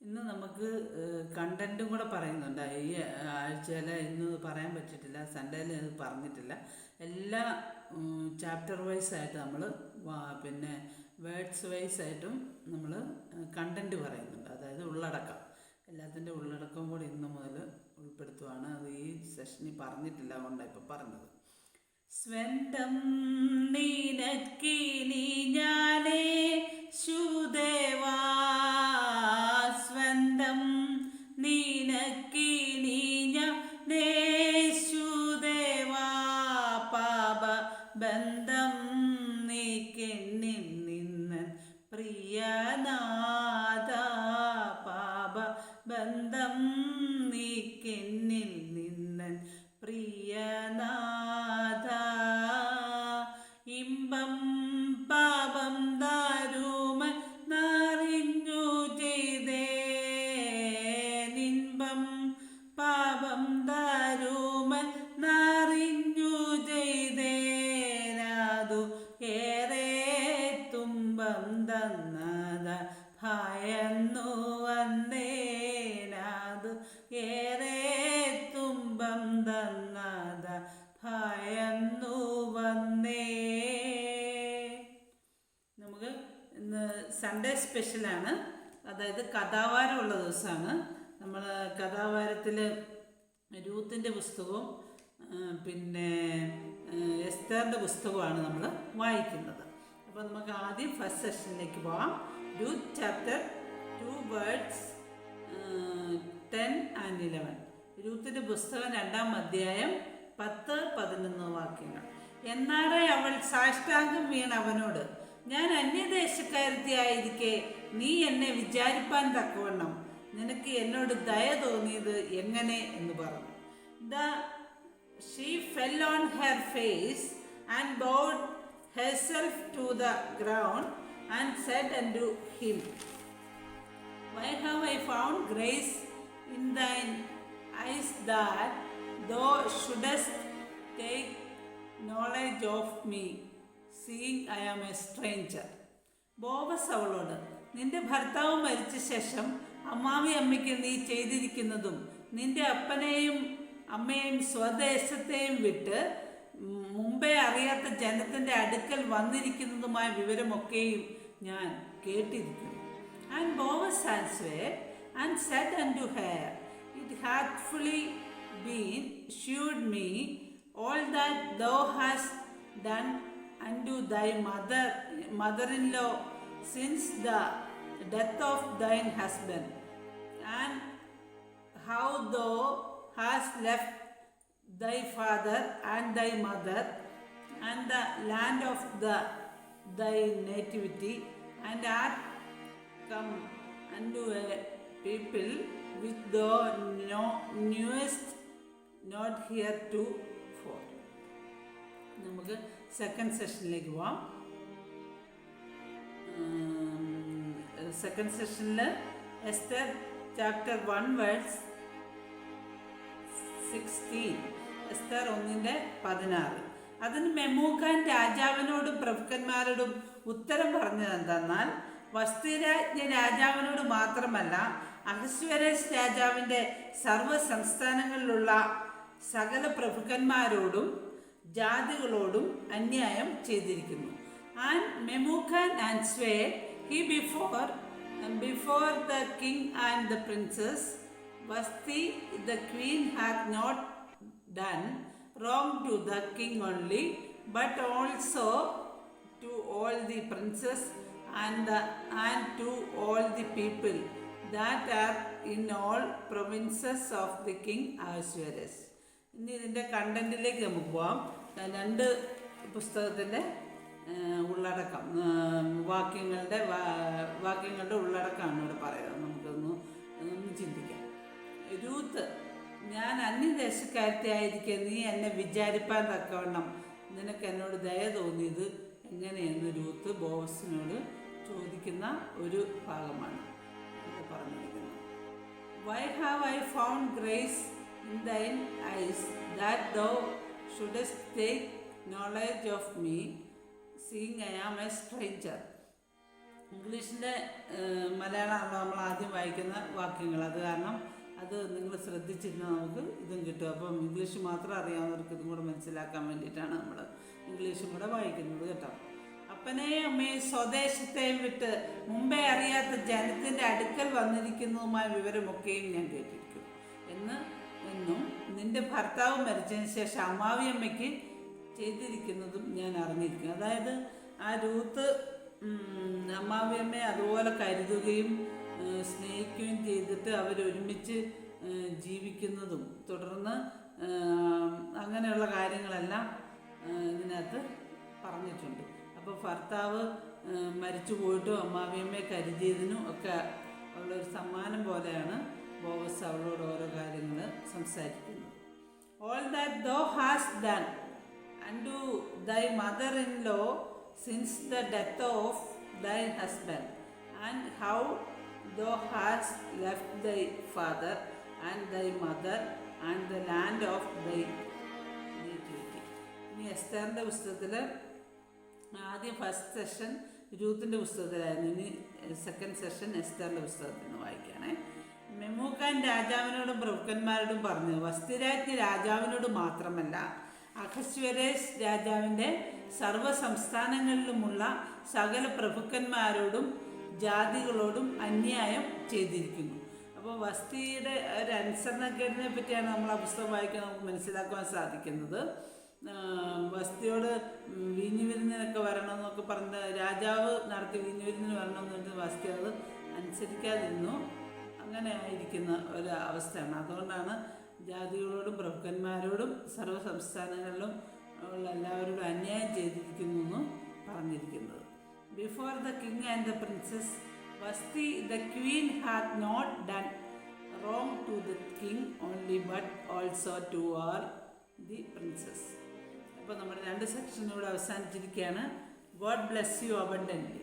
ഇന്ന് നമുക്ക് കണ്ടന്റും കൂടെ പറയുന്നുണ്ട്. ഈ ആഴ്ചയിൽ ഇന്ന് പറയാൻ പറ്റിയിട്ടില്ല സൺഡേയിൽ ഇത് പറഞ്ഞിട്ടില്ല. എല്ലാ ചാപ്റ്റർ വൈസ് ആയിട്ട് നമ്മൾ പിന്നെ വേർഡ്സ് വൈസ് ആയിട്ടും നമ്മൾ കണ്ടന്റ് പറയുന്നുണ്ട്. അതായത് ഉള്ളടക്കം. എല്ലാത്തിന്റെ ഉള്ളടക്കം കൂടി ഇന്ന് മുതൽ ഉൾപ്പെടുത്തുവാണ്. അത് ഈ സെഷനിൽ പറഞ്ഞിട്ടില്ല അതുകൊണ്ടാണ് ഇപ്പോൾ പറഞ്ഞത്. സ്വന്തം നീനക്കിനി ഞാനേ Diana. തുമ്പം തന്നത് ഭയന്നു വന്നേനാതു ഏറെ തുമ്പം തന്നത് ഭയന്നു വന്നേ. നമുക്ക് ഇന്ന് സൺഡേ സ്പെഷ്യലാണ് അതായത് കഥാവാരമുള്ള ദിവസമാണ്. നമ്മൾ കഥാവാരത്തിൽ രൂത്തിന്റെ പുസ്തകവും പിന്നെ എസ്തറിന്റെ പുസ്തകമാണ് നമ്മൾ വായിക്കുന്നത്. അപ്പോൾ നമുക്ക് ആദ്യം ഫസ്റ്റ് സെഷനിലേക്ക് പോവാം. Ruth chapter two words ten and eleven രൂത്തിന്റെ പുസ്തകം രണ്ടാം അധ്യായം പത്ത് പതിനൊന്ന് വാക്യങ്ങൾ. എന്നാറെ അവൾ സാഷ്ടാംഗം വീണ അവനോട് ഞാൻ അന്യദേശക്കാരത്തിയായിരിക്കെ നീ എന്നെ വിചാരിപ്പാൻ തക്കവണ്ണം. നിനക്ക് എന്നോട് ദയ തോന്നിയത് എങ്ങനെ? എന്ന് പറഞ്ഞു. The she fell on her face and bowed to the ground and said and to him Why have I found grace in thine eyes that thou shouldest take knowledge of me, seeing I am a stranger? Boaz അവളോട് നിന്റെ ഭർത്താവ് മരിച്ച ശേഷം അമ്മാവി അമ്മയ്ക്ക് നീ ചെയ്തിരിക്കുന്നതും നിന്റെ അപ്പനെയും അമ്മയെയും സ്വദേശത്തെയും വിട്ട് മുമ്പേ അറിയാത്ത ജനത്തിന്റെ അടുക്കൽ വന്നിരിക്കുന്നതുമായ വിവരമൊക്കെയും ഞാൻ കേട്ടിരിക്കുന്നു. And Boaz answered and said and to her it hath fully been shewed me all that thou hast done and to thy mother mother in law since the death of thine husband and how thou hast left thy father and thy mother and the land of the thy nativity and art come unto a people which thou know, knewest not heretofore. നമുക്ക് second സെഷനിലേക്ക് പോവാം second സെഷനിൽ Esther chapter one words sixteen Esther ഒന്നിന്റെ പതിനാറ്. അതിന് മെമൂഖാൻ രാജാവിനോടും പ്രഭുക്കന്മാരോടും ഉത്തരം പറഞ്ഞത് എന്തെന്നാൽ വസ്തുരാജ്ഞ രാജാവിനോട് മാത്രമല്ല അഹസ്വരേഷ് രാജാവിന്റെ സർവ സംസ്ഥാനങ്ങളിലുള്ള സകല പ്രഭുക്കന്മാരോടും ജാതികളോടും അന്യായം ചെയ്തിരിക്കുന്നു. And Memucan and സ്വേ he before before the king and the princes Vashti the queen hath not done wrong to the king only, but also to all the princes and, the, and to all the people that are in all provinces of the king Ahasuerus. ഇനി ഇതിന്റെ കണ്ടന്റിലേക്ക് നമുക്ക് പോവാം രണ്ട് പുസ്തകത്തിന്റെ ഉള്ളടക്കം വാക്യങ്ങളുടെ വാക്യങ്ങളുടെ ഉള്ളടക്കമാണ് ഇവിടെ പറയുന്നത് നമുക്കൊന്ന് ഒന്ന് ചിന്തിക്കാം രൂത്ത് ഞാൻ അന്യദേശക്കാരത്തെയായിരിക്കെ നീ എന്നെ വിചാരിപ്പാൻ തക്കവണ്ണം. നിനക്ക് എന്നോട് ദയ തോന്നിയത് എങ്ങനെയെന്ന് രൂത്ത് ബോവസിനോട് ചോദിക്കുന്ന ഒരു ഭാഗമാണ്. പറഞ്ഞിരിക്കുന്നത് why have I found grace in thine eyes that thou shouldest take knowledge of me seeing I am a stranger ഇംഗ്ലീഷിന്റെ മലയാളമാണല്ലോ നമ്മൾ ആദ്യം വായിക്കുന്ന വാക്യങ്ങൾ. അത് കാരണം അത് നിങ്ങൾ ശ്രദ്ധിച്ചിരുന്നാൽ നമുക്ക് ഇതും കിട്ടും. അപ്പം ഇംഗ്ലീഷ് മാത്രം അറിയാവുന്നവർക്ക് ഇതും കൂടെ മനസ്സിലാക്കാൻ വേണ്ടിയിട്ടാണ് നമ്മൾ ഇംഗ്ലീഷും കൂടെ വായിക്കുന്നത് കേട്ടോ. അപ്പനെയും അമ്മയും സ്വദേശത്തെയും വിട്ട് മുമ്പേ അറിയാത്ത ജനത്തിന്റെ അടുക്കൽ വന്നിരിക്കുന്നതുമായ വിവരമൊക്കെയും ഞാൻ കേട്ടിരിക്കും. എന്ന് എന്നും നിന്റെ ഭർത്താവ് മരിച്ചതിന് ശേഷം അമ്മാവിയമ്മയ്ക്ക് ചെയ്തിരിക്കുന്നതും ഞാൻ അറിഞ്ഞിരിക്കും. അതായത് ആ രൂത്ത് അമ്മാവിയമ്മയെ അതുപോലെ കരുതുകയും സ്നേഹിക്കുകയും ചെയ്തിട്ട് അവരൊരുമിച്ച് ജീവിക്കുന്നതും. തുടർന്ന് അങ്ങനെയുള്ള കാര്യങ്ങളെല്ലാം ഇതിനകത്ത് പറഞ്ഞിട്ടുണ്ട്. അപ്പോൾ ഭർത്താവ് മരിച്ചു പോയിട്ടും അമ്മാവിയമ്മയെ കരുതിയതിനും ഒക്കെ ഉള്ളൊരു സമ്മാനം പോലെയാണ് ബോവസ് അവളോട് ഓരോ കാര്യങ്ങൾ സംസാരിക്കുന്നത്. All that thou hast done and to thy mother in law since the death of thy husband and how thou hast left thy father and thy mother and the land of thy nativity ഇനി എസ്തറിന്റെ പുസ്തകത്തിൽ ആദ്യം first session രൂത്തിന്റെ പുസ്തകത്തിലായിരുന്നു. ഇനി second session എസ്തറിന്റെ പുസ്തകത്തിൽ നിന്ന് വായിക്കുകയാണേ. മെമൂക്കാൻ രാജാവിനോടും പ്രഭുക്കന്മാരോടും പറഞ്ഞു വസ്തിരാജ്ഞി രാജാവിനോട് മാത്രമല്ല അഹസ്വരേഷ് രാജാവിന്റെ സർവ സംസ്ഥാനങ്ങളിലുമുള്ള സകല പ്രഭുക്കന്മാരോടും ജാതികളോടും അന്യായം ചെയ്തിരിക്കുന്നു. അപ്പോൾ വസ്തിയുടെ ഒരു അനുസരണക്കേടിനെ പറ്റിയാണ് നമ്മൾ ആ പുസ്തകം വായിക്കാൻ നമുക്ക് മനസ്സിലാക്കുവാൻ സാധിക്കുന്നത്. വസ്തിയോട് വീഞ്ഞു വിരുന്നിനൊക്കെ വരണം എന്നൊക്കെ പറഞ്ഞ രാജാവ് നടത്തി വീഞ്ഞു വിരുന്നിന് എന്ന് പറഞ്ഞ വസ്തി അത് അനുസരിക്കാതിരുന്നു. അങ്ങനെ ആയിരിക്കുന്ന ഒരു അവസ്ഥയാണ്. അതുകൊണ്ടാണ് ജാതികളോടും പ്രഭുക്കന്മാരോടും സർവ സംസ്ഥാനങ്ങളിലും ഉള്ള എല്ലാവരോടും അന്യായം ചെയ്തിരിക്കുന്നു എന്നും പറഞ്ഞിരിക്കുന്നത്. Before the king and the princes Vashti the queen hath not done wrong to the king only but also to all the princes അപ്പോൾ നമ്മുടെ രണ്ട് സെക്ഷനിലൂടെ അവസാനിച്ചിരിക്കുകയാണ്. God bless you abundantly